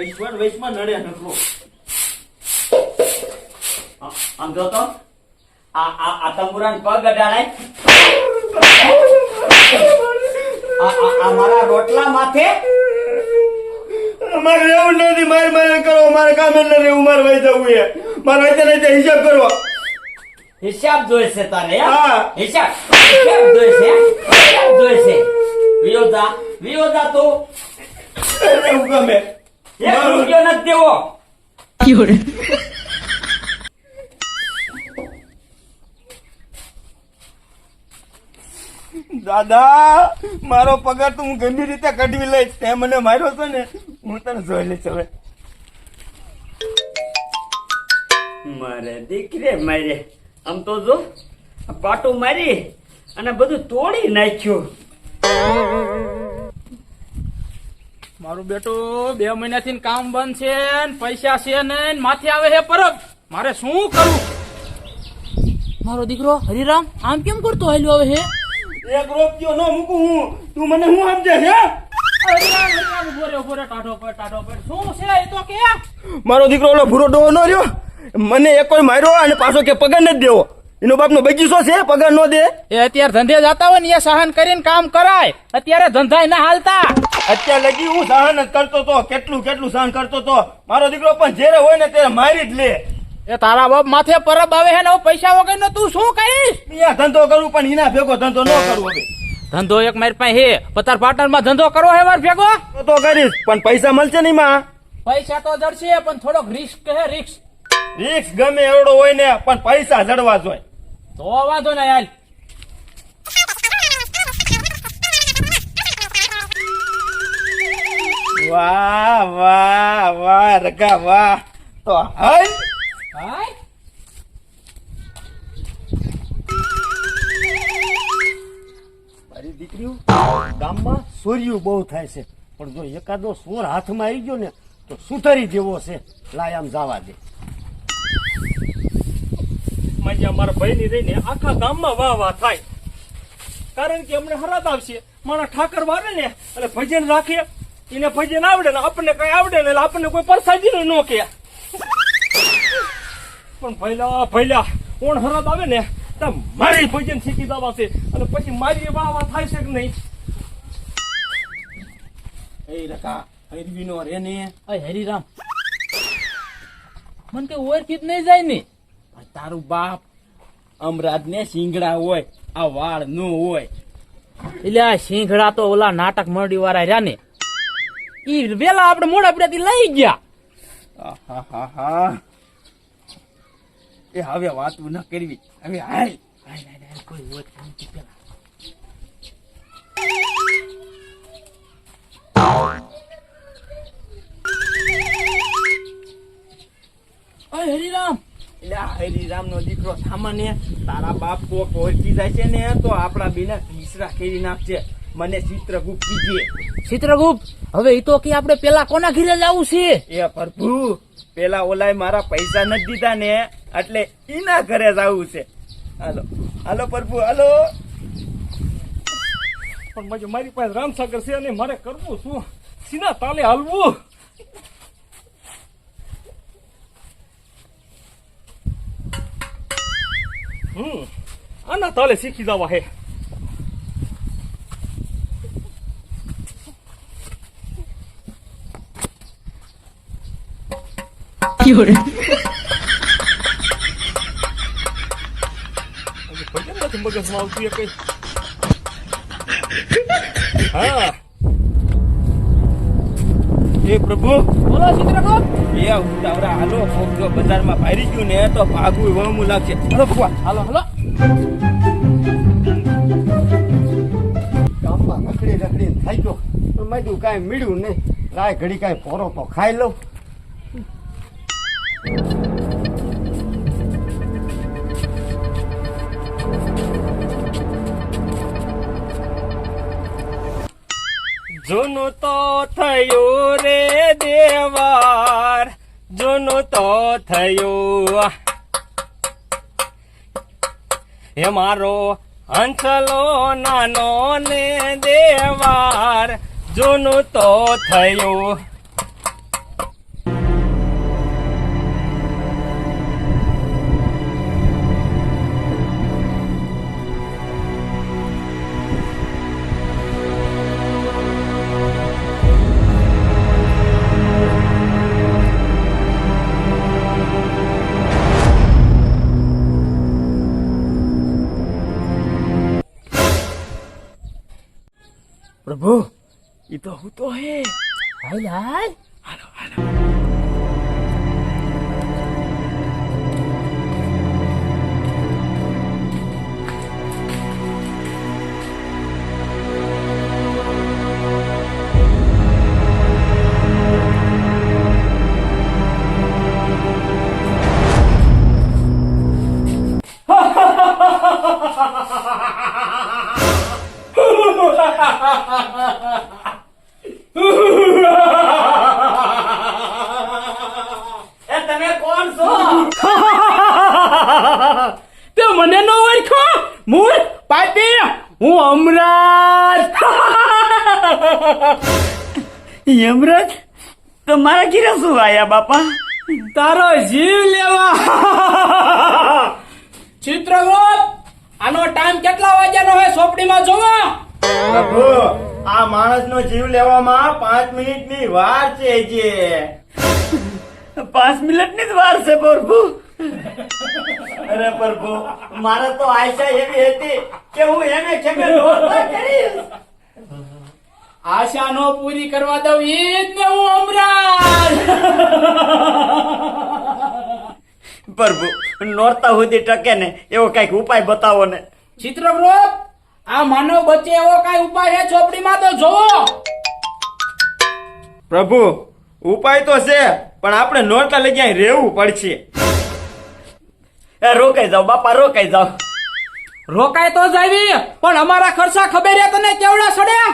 વૈશ્વર વૈશ્વમાં નડે નકરો આમ જો તો. આ આ આ તંબુરાન પગ અડાડાય. આ આ આ મારા રોટલા માથે. અમારે રહેવું નથી મારે મારે કરો મારે કામ એટલે રહેવું મારે વહી જવું છે. મારે નહીં તે હિસાબ કરવો. હિસાબ જોઈશે તારે હા. હિસાબ હિસાબ જોઈશે? હિસાબ જોઈશે. વિયોદા વિયોદા તો એવું ગમે? એક રૂપિયો નથી દેવો. દાદા મારો પગાર તો હું ગંભીર રીતે કઢવી લઈશ. તે મને માર્યો છે ને હું તને જોઈ લઈશ હવે. મારે દીકરે મારે. આમ તો જો પાટો મારી અને બધું તોડી નાખ્યું. મારું બેટું બે મહિનાથી કામ બંધ છે ને પૈસા છે ને ને માથે આવે છે પરબ. મારે શું કરું? મારો દીકરો હરિરામ આમ કેમ કરતો હાલ્યો આવે છે એક રોપિયો ન મૂકું હું. તું મને હું સમજે છે મારો દીકરો ઓલો ભૂરો ડોહો ન રહ્યો? મને એક કોઈ માર્યો અને પાછો કે પગાર નથી દેવો. એનો બાપનો બગીચો છે પગાર નો દે. એ અત્યારે ધંધે જતા હોય ને એ સહન કરીને કામ કરાય. અત્યારે ધંધા ના હાલતા. અત્યારે લગી હું સહન જ કરતો તો કેટલું કેટલું સહન કરતો તો? મારો દીકરો પણ જેરે હોય ને ત્યારે મારી જ લે. એ તારા બાપ માથે પરબ આવે હે ને પૈસા વગર તું શું કરીશ? અહીંયા ધંધો કરું પણ એના ભેગો ધંધો ન કરું હવે. ધંધો એક મારી પાસે હે પતાર પાટણમાં ધંધો કરવો હે માર ભેગો? તો તો કરીશ પણ પૈસા મળશે નહીં માં. પૈસા તો જડશે પણ થોડોક રિસ્ક હે રિસ્ક રિક્સ ગમે એવડો હોય ને પણ પૈસા જડવા જોઈએ તો વાંધો ના યાર વાહ વાહ વાહ રગા વાહ. તો મારી દીકરીઓ ગામમાં સોર્યું બહુ થાય છે. પણ જો એકાદો સોર હાથમાં આવી ગયો ને તો સુધરી જેવો છે. લાય આમ જવા દે. માજી અમારા ભાઈની રહીને આખા ગામમાં વાહ વાહ થાય. કારણ કે અમને હરાત આવશે. મારા ઠાકર વારે ને અને ભજન રાખે. એને ભજન આવડે ને આપણને કઈ આવડે ને એટલે આપણને કોઈ પરસાદી ન કે. પણ ભૈલા ભૈલા કોણ હરાત આવે ને તો મારી ભજન શીખી દેવા છે. અને પછી મારી વાહ વાહ થાય છે કે નહીં? એ રકા હરવીનો રે ને. હરિરામ. મન કે ઓળખી જ નહીં જાય ને. તારું બાપ અમરાજ ને શિંગડા હોય આ વાળ નો હોય. એટલે આ સિંગડા તો ઓલા નાટક મંડી વાળા રહ્યા ને. ઈ વેલા આપણે મોડા પીડાથી લઈ ગયા. એ હવે વાતું ન કરવી. હવે હાય કોઈ એટલે આ હરિરામ. નો દીકરો સામાન્ય તારા બાપ કોક ઓળખી જાય છે ને તો આપણા બેના તીસરા કેરી નાખશે મને ચિત્રગુપ્ત કીજીએ ચિત્રગુપ્ત? હવે ઈ તો કે આપણે પેલા કોના ઘરે જવું છે? એ પ્રભુ પેલા ઓલાય મારા પૈસા નથી દીધા ને એટલે ઈના ઘરે જવું છે. હાલો હાલો પ્રભુ હાલો. પણ મારી પાસે રામસાગર છે અને મારે કરવું શું? સીના તાલે હાલવું? હમ આના તાલે શીખી જવા હે હજી ભજન નથી મગજમાં આવતું એ કઈ હા પ્રભુ. બોલો ચિત્રગુપ્ત એ ઉતાવરા હાલો કોક જો બજારમાં ભારી ગયું ને તો ભાગવું વહમું લાગશે. હાલો ભગવાન. હાલો હાલો. ગામમાં રખડી રખડી થઈ ગયો. પણ મેં કાંઈ મળ્યું નહીં. રાય ઘડી કાંઈ પોરો તો ખાઈ લઉં. જૂનું તો થયું રે દેવાર, જૂનું તો થયું હે મારો હંસલો નાનો ને દેવાર, જૂનું તો થયું. એ તો હું. તો હે હાલ હાલ. હું અમરાજ. યમરાજ તમારા મારા ઘીરે શું આયા બાપા? તારો જીવ લેવા. ચિત્રગુપ્ત આનો ટાઈમ કેટલા વાગ્યાનો હોય સોપડીમાં જોવા. પ્રભુ આ માણસ નો જીવ લેવામાં પાંચ મિનિટની વાર છે જે પાંચ મિનિટની જ વાર છે પ્રભુ. અરે પ્રભુ મારે તો આશા એવી હતી કે હું એને છે કરીશ. આશા નો પૂરી કરવા દઉં એ જ ને હું અમરાજ. પ્રભુ નોરતા સુધી ટકે ને એવો કંઈક ઉપાય બતાવો ને. ચિત્રગુપ્ત આ માનવ બચે એવો કઈ ઉપાય છે ચોપડીમાં તો જોવો પ્રભુ ઉપાય તો છે પણ આપણે નોરતા લઈ જાય રહેવું પડશે. એ રોકાઈ જાઓ બાપા રોકાઈ જાઓ. રોકાય તો જાવી પણ અમારા ખર્ચા ખબર તને કેવડા સડ્યા?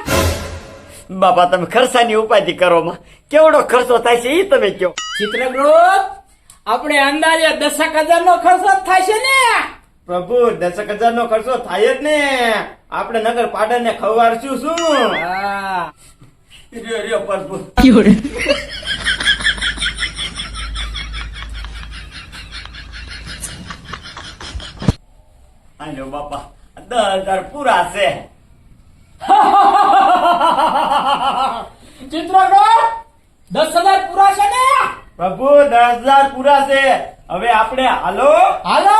બાપા તમે ખર્ચાની ઉપાધિ કરો માં. કેવડો ખર્ચો થાય છે એ તમે કયો ચિત્રગુપ્ત આપણે અંદાજે દસક હજાર નો ખર્ચો જ થાય છે ને? પ્રભુ દસક હજાર નો ખર્ચો થાય જ ને. આપણે નગર પાટણ ને ખવડાવશું શું? હા. રહ્યો રહ્યો પ્રભુ. હાલો બાપા દસ હજાર પૂરા છે. ચિત્રગુપ્ત દસ હજાર પૂરા છે ને? પ્રભુ દસ હજાર પૂરા છે. હવે આપણે હાલો. હાલો.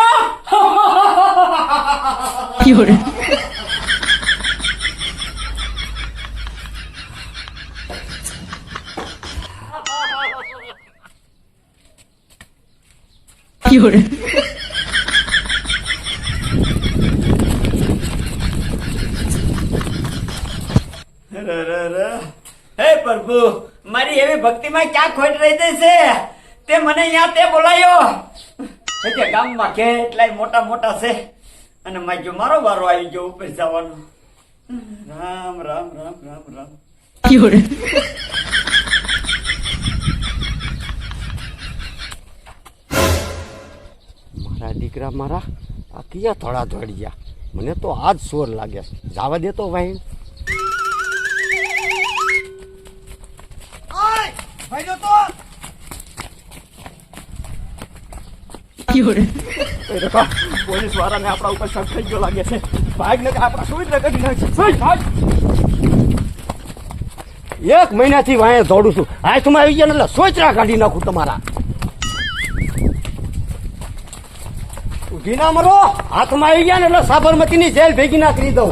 ર, હે પ્રભુ, મારી એવી ભક્તિમાં ક્યાં ખોટ રહી ગઈ છે? તે મને અહીંયા તે બોલાયો. એટલે ગામમાં કે એટલાય મોટા મોટા છે. અને મેં જો મારો વારો આવી ગયો ઉપર જવાનો. રામ રામ રામ રામ રામ. મારા દીકરા મારા આ કયા થોડા ધોડી ગયા મને તો આજ સોર લાગે. જાવા જવા દે તો ભાઈ પોલીસ વાળાને આપણા ઉપર શક થઈ ગયો લાગે છે. ભાગ ને આપણા સુઈ કાઢી નાખશે. એક મહિનાથી વાંહે દોડું છું. હાથમાં આવી ગયા ને એટલે સોચરા કાઢી નાખું તમારા. ઉધી ના મરો. હાથમાં આવી ગયા ને એટલે સાબરમતી ની જેલ ભેગી ના કરી દઉં.